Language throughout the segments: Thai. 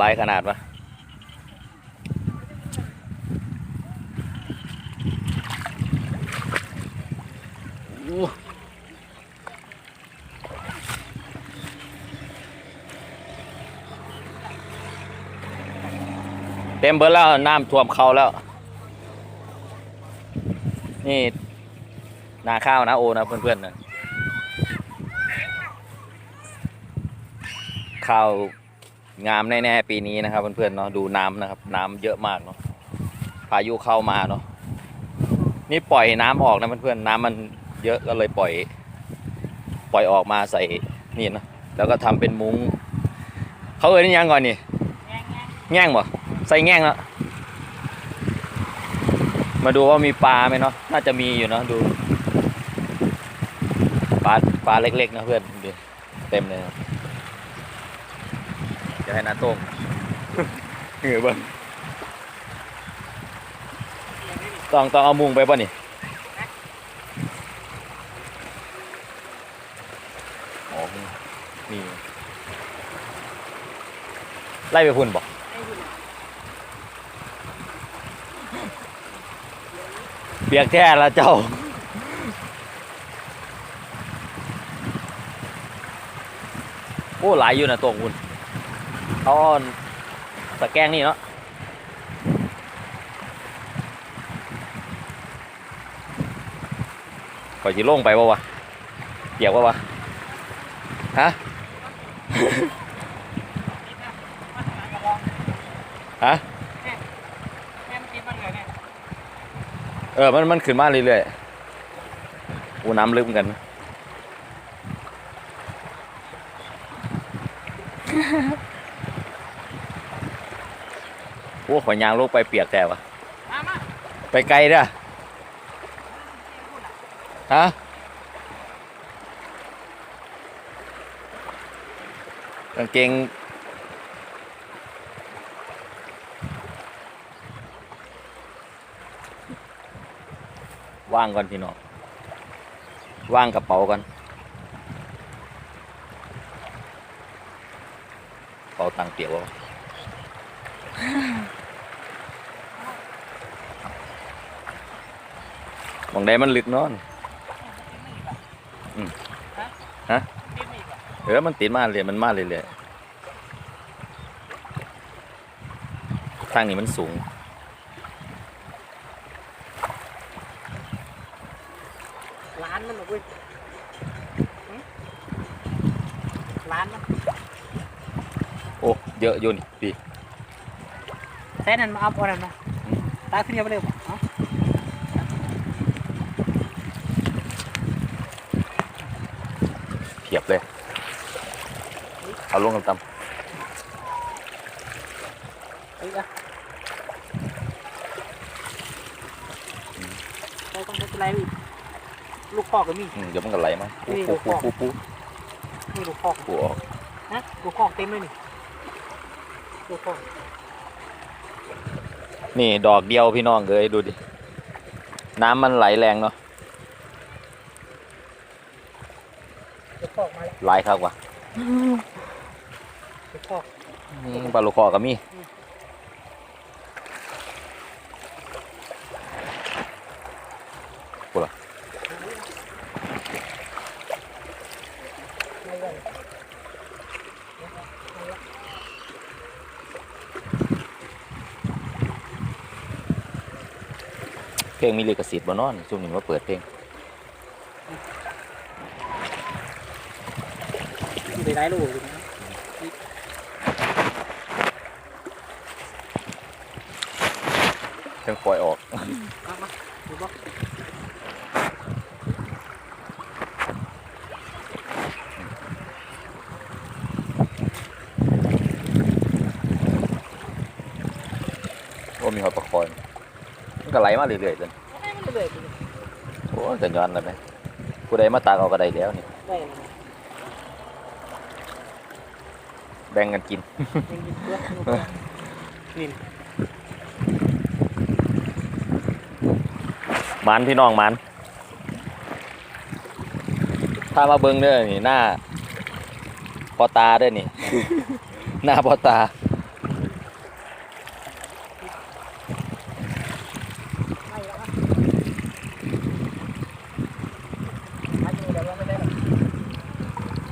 น้ำไหลขนาดวะเต็มเบิดแล้วน้ำท่วมเขาแล้ว นี่นาข้าวนะโอนะเพื่อนๆนะข้าว งามแน่ๆปีนี้นะครับเพื่อนๆเนาะดูน้ำนะครับ น้ำเยอะมากเนาะพายุเข้ามาเนาะนี่ปล่อยน้ำออกนะเพื่อนๆน้ำมันเยอะก็เลยปล่อย ปล่อยออกมาใส่นี่เนาะแล้วก็ทำเป็นมุ้งเขาเอ่ยนี่ยังก่อนนี่แง่งบ่ใส่แง่งแล้วมาดูว่ามีปลาไหมเนาะน่าจะมีอยู่เนาะดูปลาปลาเล็กๆนะเพื่อนดูเต็มเลยครั บจะให้นาโต้งเหงื่อบ้างต้องต้องเอามุงไปป่ะนี่อ๋อนี่ไล่ไปพุ่นบอกเบียกแท้ละเจ้าโอ้หลายอยู่นะตรงคุณ เอาอ้อนสแกงนี่เนาะก่อนจะลงไปปะวะเปียกปะวะฮะฮะเออ มัน มันขึ้นมาเรื่อยๆอู้น้ำลึกเหมือนกันนะ อ้ขอยยางลูกไปเปียกแต่วะไปไกลเด้อฮะกางเกงว่างก่อนพี่น้องว่างกระเป๋าก่อนกระเป๋าตังค์เปียกวะ มองได้มันลึกเนอนอืมฮะเออมันติดมาเลยมันมาเลยเลยทางนี้มันสูงร้านมันหรอกเว้ยหึร้านมันโอ้เยอะอยู่นี่พี่แซ่นั่นมาเอาพอนั่นมาตาขึ้นเยอะไปเร็วเอา เพียบเลย เอาลงกันตเอ้ยอะใช่ต้องใช้อะไรอีกลูกคอกก็มีำอืมเดี๋ยวมันก็ไหลมาปุ๊บนี่ปุ๊บดูปุ๊บของปุ๊บปุ๊บนี่ลูกคอกปุ๊บออกนะลูกคอกเต็มเลยนี่ลูกคอกนี่ดอกเดียวพี่น้องเลยดูดิ น้ำมันไหลแรงเนาะลูกคอกมาแล้วไหลครับว่ะลูก คอกอืมปลาลูกคอก็มีปุ๊บล่ะเพลงมีลิขสิทธิ์บ่นอนช่วงนี้มาเปิดเพลงอยู่ในร้ายลูกอยู่นะเคองปล่อยออกเอามาดูบ่โอ้มีหอยปลาคอยมันก็ไหลมาเรื่อยๆจนเรื่อยโอ้ยกันย้อนแล้วไหมผู้ใดมาตากเอาก็ได้แล้วนี่ได้นะแบ่งกันกิน มันมีเพื่อนลูกคอกนี่ มันพี่น้องมันถ้ามาเบิ้งเนี่ยนี่หน้าพอตาเด้อนี่ หน้าพอตา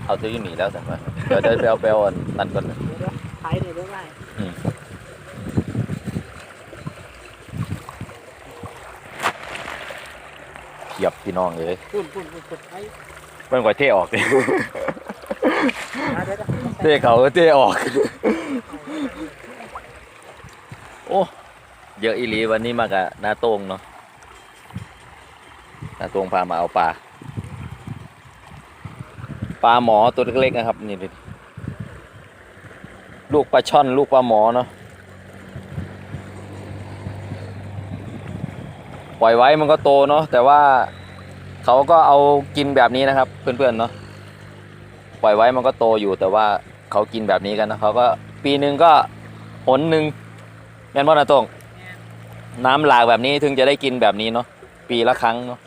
เอาซื้อหนีแล้วสั่งาเดี๋ยวเดี๋ยวไปเอาไปเอาอันนั้นก่อนนะ ขายในเรื่องไรม พี่น้องเลยปุ่นปุ่นปุ่นปุ่นไทยเพิ่งกว่าเท่ออกเลยมาเดี๋ยวเดี๋ยวเท่เขาเท่ออก โอ้เยอะอีหลีวันนี้มากับนาโต้งเนาะนาโต้งพามาเอาปลาปลาหมอตัวเล็กๆนะครับนี่ดูดิลูกปลาช่อนลูกปลาหมอเนาะปล่อยไว้มันก็โตเนาะแต่ว่า เขาก็เอากินแบบนี้นะครับ เพื่อนๆเนาะปล่อยไว้มันก็โตอยู่แต่ว่าเขากินแบบนี้กันนะเขาก็ปีหนึ่งก็หนหนึ่งแม่นบ่นาโต้งน้ำหลากแบบนี้ถึงจะได้กินแบบนี้เนาะปีละครั้งเนาะ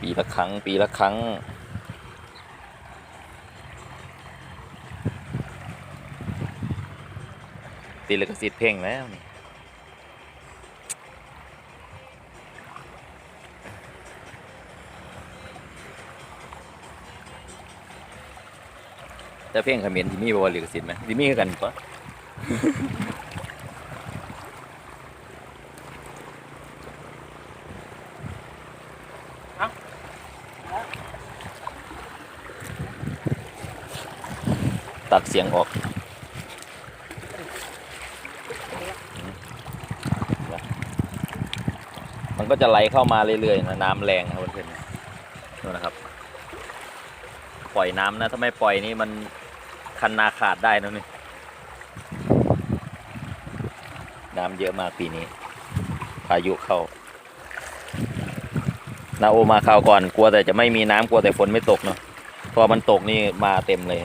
ปีละครั้ง ปีละครั้ง ติดลิขสิทธิ์เพลงแล้วนี่แต่เพลงเขมรที่มีบวาลิขสิทธิ์ไหมที่มีคือกันปะตัดเสียงออก มันก็จะไหลเข้ามาเรื่อยๆนะน้ำแรงนะครับเพื่อนๆนู่นะครับ ปล่อยน้ำนะถ้าไม่ปล่อยนี่มันคันนาขาดได้นะนี่น้ำเยอะมากปีนี้ พายุเข้านาโอมาคราวก่อนกลัวแต่จะไม่มีน้ำกลัวแต่ฝนไม่ตกเนาะพอมันตกนี่มาเต็มเลย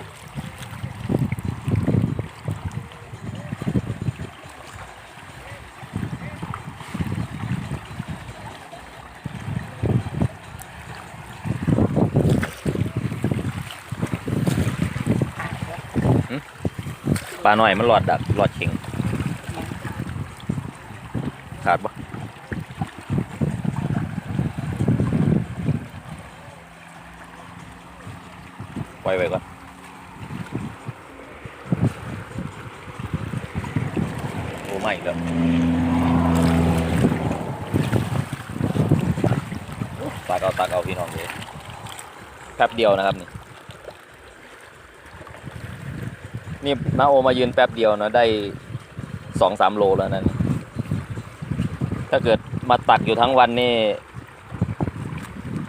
าหน่อยมันหลอดดักหลอดเข่งขาดปะปล่อยไว้ก่อนโอ้ไม่แล้วตักเอาตักเอาพี่น้องเลยแป๊บเดียวนะครับนี่ นี่น้าโอมายืนแป๊บเดียวนะได้สองสามโลแล้วนั่นถ้าเกิดมาตักอยู่ทั้งวันนี่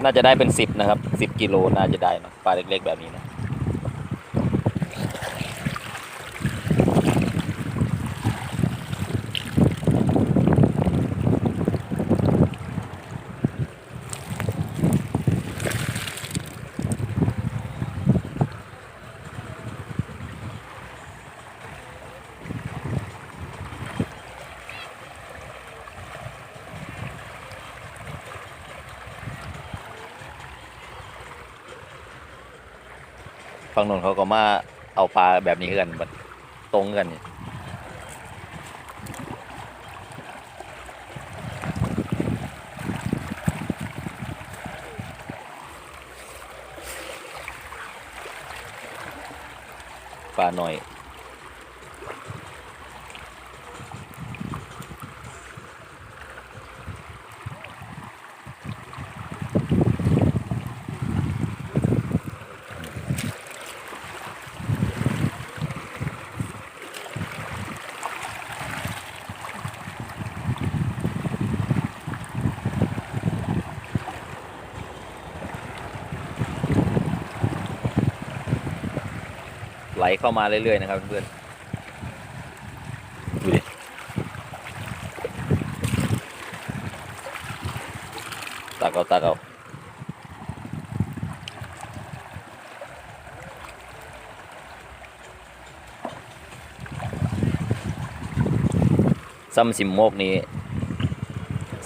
น่าจะได้เป็นสิบนะครับสิบกิโลน่าจะได้นะปลาเล็กๆแบบนี้นะ ฝั่งนนเขาก็มาเอาปลาแบบนี้กันบัดตรงกันนี่ปลาหน่อย เข้ามาเรื่อยๆนะครับเพื่อนๆดูดิตักเอาตักเอาซ้ำสิมโมกนี้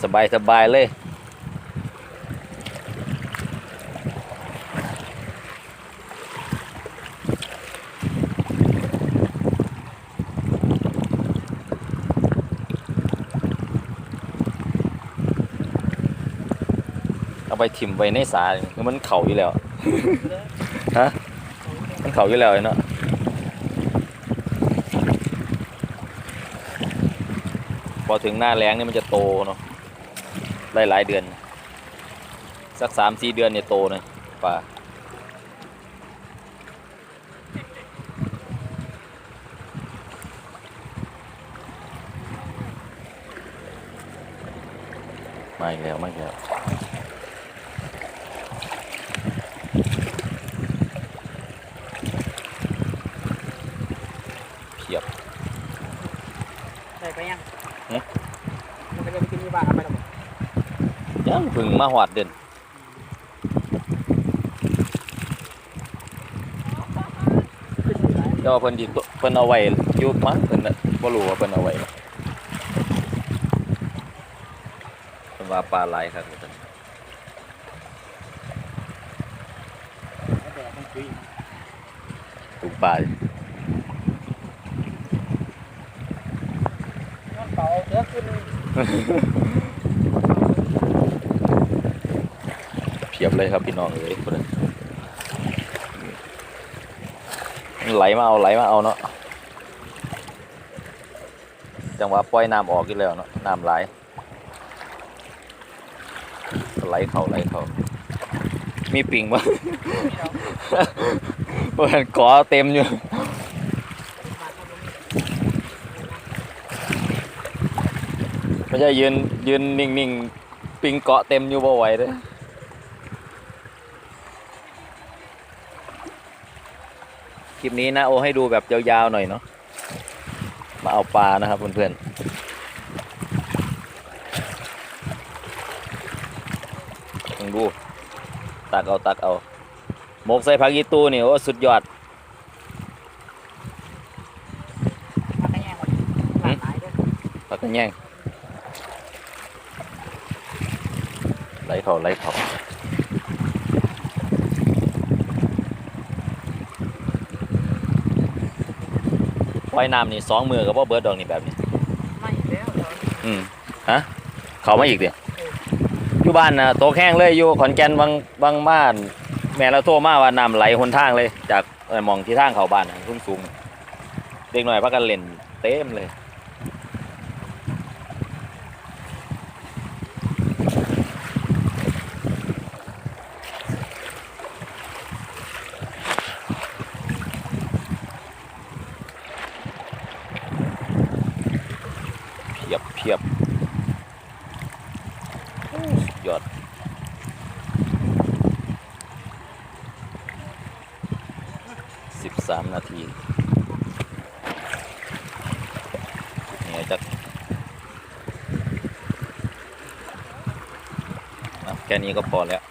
สบายสบายๆเลย ไปถิ่มไว้ในสาเนี่ยคือมันเข่าอยู่แล้ว ฮะ มันเข่าอยู่แล้วเนาะพอถึงหน้าแล้งนี่มันจะโตเนาะหลายหลายๆเดือน สักสามสี่เดือนเนี่ยโตนะปลาไม่แล้วไม่แล้ว เพียบ ใส่ไปยัง เอ๊ะ มัน ก็จะไปกินที่บ้านเอาไปแล้วบ่ยังพึ่งมาหวาดเด่นขึ้นอยู่ไหนเพิ่นดิเพิ่นเอาไว้ยู่มั้งเพิ่นน่ะบ่รู้ว่าเพิ่นเอาไว้เพิ่นว่าปลาหลายครับว่าซั่นถูกปลาเต่าเสือขึ้น เพียบเลยครับพี่น้องเอ้ยพุ่นน่ะมันไหลมาเอาไหลมาเอาเนาะจังหวะปล่อยน้ำออกอีกแล้วเนาะน้ำไหลายไหลเข้าไหลเข้ามีปิงบ่พี่น้องเปิดกอเต็มอยู่มาครับผมไม่ใช่ยืนยืนนิ่งๆ ปิงเกาะเต็มอยู่บ่ไหวเลย ลิปนี้นะโอให้ดูแบบยาวๆหน่อยเนาะมาเอาปลานะครับเพื่อนๆลองดู ตักเอาตักเอาหมกใส่ผักยีตูนี่โอ้สุดยอดมาขยงหมดหลากหลายเด้วยผักกันแย่งไหลเขาไหลเขา ว่ายน้ำนี่สองมือกับว่าเบิร์ดดอกนี่แบบนี้ไม่แล้วเดี๋ยวอืมฮะเขามาอีกเดียอยู่บ้านนะโตกแห้งเลยอยู่ขอนแก่นบางบางบ้าน แม่เราโทรมาว่าน้ำไหลหนทางเลย จากเอ่อหมองที่ทางเขาบ้านนะสูงสูงๆเด็กหน่อยพักกันเล่นเต็มเลย เพียบเพียบโอ้สุด ยอดสิบสามนาทีเนี่ยจะอะแค่นี้ก็พอแล้ว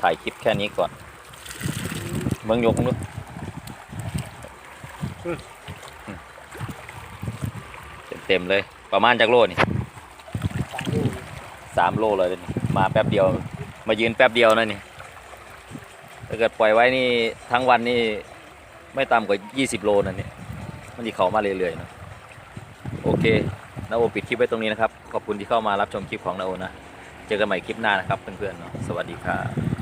ถ่ายคลิปแค่นี้ก่อนเบิ้งยกมึงดูเต็ม ๆ เลยประมาณจากโลนี่สามลูกสามโลเลยนี่ มาแป๊บเดียว มายืนแป๊บเดียวนั่นนี่ถ้าเกิดปล่อยไว้นี่ทั้งวันนี่ไม่ต่ำกว่า 20 โลนั่นนี่มันจะเขามาเรื่อยๆนะโอเคนาโอปิดคลิปไว้ตรงนี้นะครับ ขอบคุณที่เข้ามารับชมคลิปของนาโอนะ เจอกันใหม่คลิปหน้านะครับเพื่อนๆเนาะสวัสดีครับ